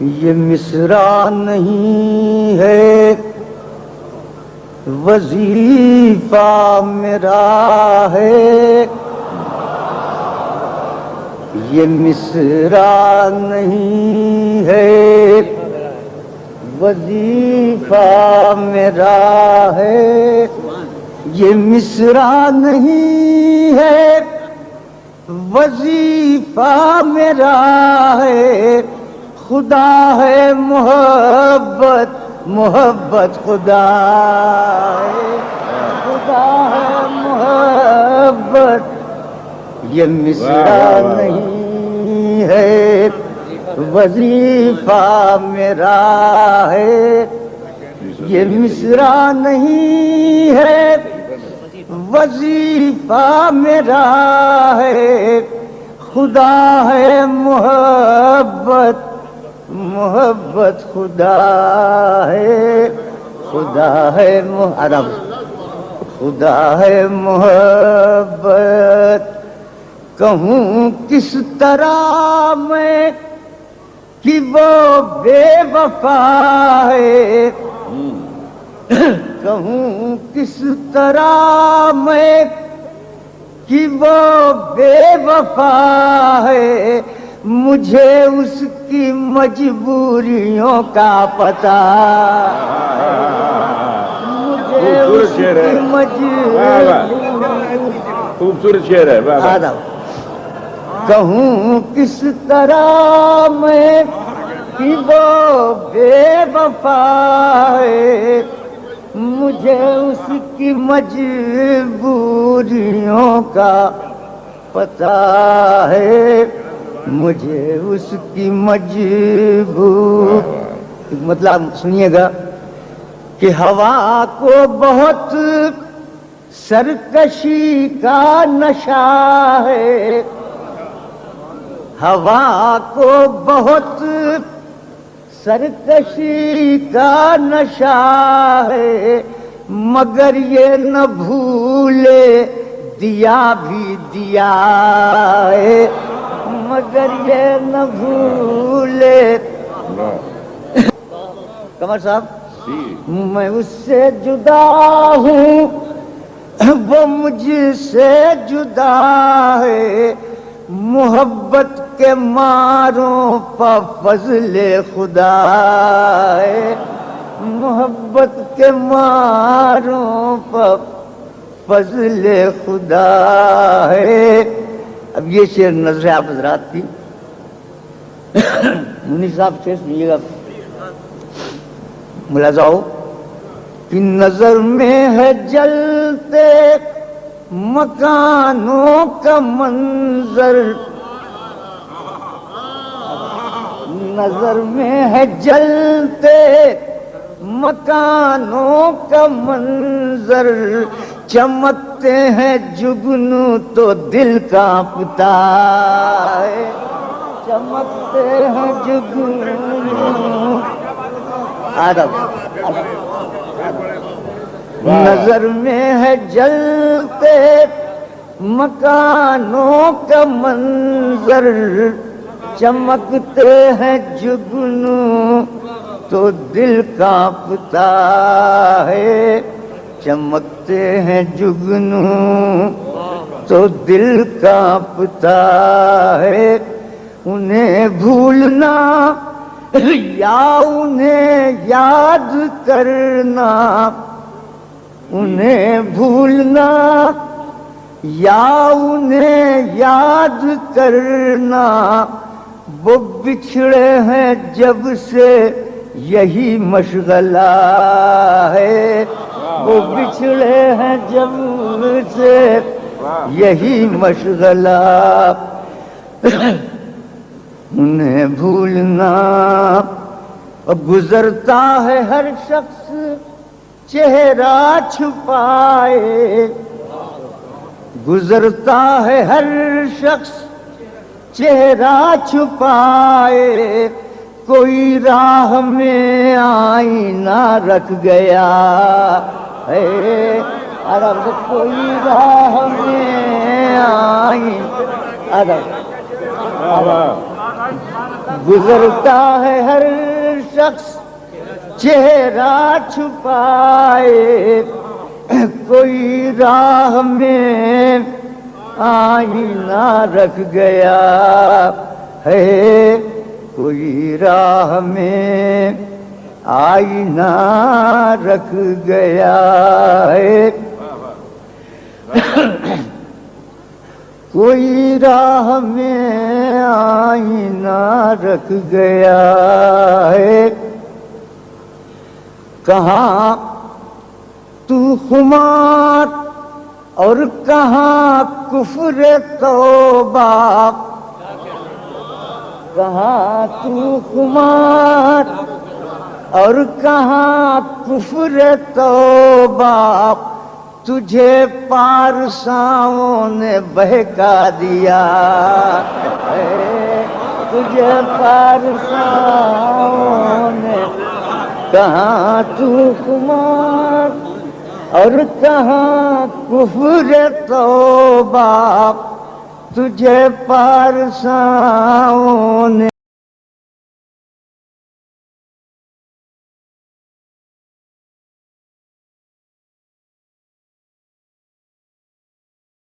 یہ مصرع نہیں ہے۔ وظیفہ میرا ہے۔ یہ مصرع نہیں ہے۔ وظیفہ میرا ہے۔ یہ مصرع نہیں ہے۔ وظیفہ میرا ہے۔ خدا ہے محبت محبت خدا۔ ہے خدا ہے محبت۔ یہ مصرع نہیں ہے وظیفہ میرا ہے۔ یہ مصرع نہیں ہے وظیفہ میرا ہے۔ خدا ہے محبت محبت خدا ہے خدا ہے محرم، خدا ہے محبت۔ کہوں کس طرح میں کہ وہ بے وفا ہے؟ کہوں کس طرح میں کہ وہ بے وفا ہے؟ مجھے اس کی مجبوریوں کا پتا مجھے اس خوبصورت شعر ہے۔ کی خوبصورت شعر کہوں کس طرح میں کہ وہ بے وفا ہے۔ مجھے اس کی مجبوریوں کا پتا ہے۔ مجھے اس کی مجبور مطلب سنیے گا کہ ہوا کو بہت سرکشی کا نشہ ہے۔ ہوا کو بہت سرکشی کا نشہ ہے۔ مگر یہ نہ بھولے، دیا بھی دیا ہے۔ مگر یہ نہ بھولے۔ کمر صاحب، میں اس سے جدا ہوں، وہ مجھ سے جدا ہے۔ محبت کے ماروں پا فضل خدا ہے۔ محبت کے ماروں پا فضل خدا ہے۔ اب یہ شعر نظر آپ حضرات کی منی صاحب سے سنیے گا۔ ملازہ ہو۔ کہ نظر میں ہے جلتے مکانوں کا منظر۔ نظر میں ہے جلتے مکانوں کا منظر۔ چمک چمکتے ہیں، جگنو تو دل کانپتا ہے۔ چمکتے ہیں جگنو۔ آدم نظر میں ہے جلتے مکانوں کا منظر۔ چمکتے ہیں جگنو تو دل کانپتا ہے۔ چمکتے ہیں جگنو تو دل کانپتا ہے۔ انہیں بھولنا، یا انہیں یاد کرنا۔ انہیں بھولنا، یا انہیں یاد کرنا۔ وہ بچھڑے ہیں جب سے یہی مشغلہ ہے۔ وہ بچھڑے ہیں جب سے۔ یہی مشغلہ۔ انہیں بھولنا۔ اب گزرتا ہے ہر شخص۔ چہرہ چھپائے۔ گزرتا ہے ہر شخص۔ چہرہ چھپائے۔ کوئی راہ میں آئینہ رکھ گیا۔ ہے عرب، کوئی راہ میں آئین عرب گزرتا ہے ہر شخص، چہرہ چھپائے۔ کوئی راہ میں آئینہ رکھ گیا۔ ہے کوئی راہ میں آئینہ رکھ گیا ہے۔ کوئی راہ میں آئینہ رکھ گیا ہے۔ کہاں تو خمار اور کہاں کفر توبہ کہاں تو خمار اور کہاں کفر توبہ؟ تجھے پارساؤں نے بہکا دیا۔ تجھے پارساؤں نے کہاں تو کمار اور کہاں کفر توبہ؟ تجھے پارساؤں نے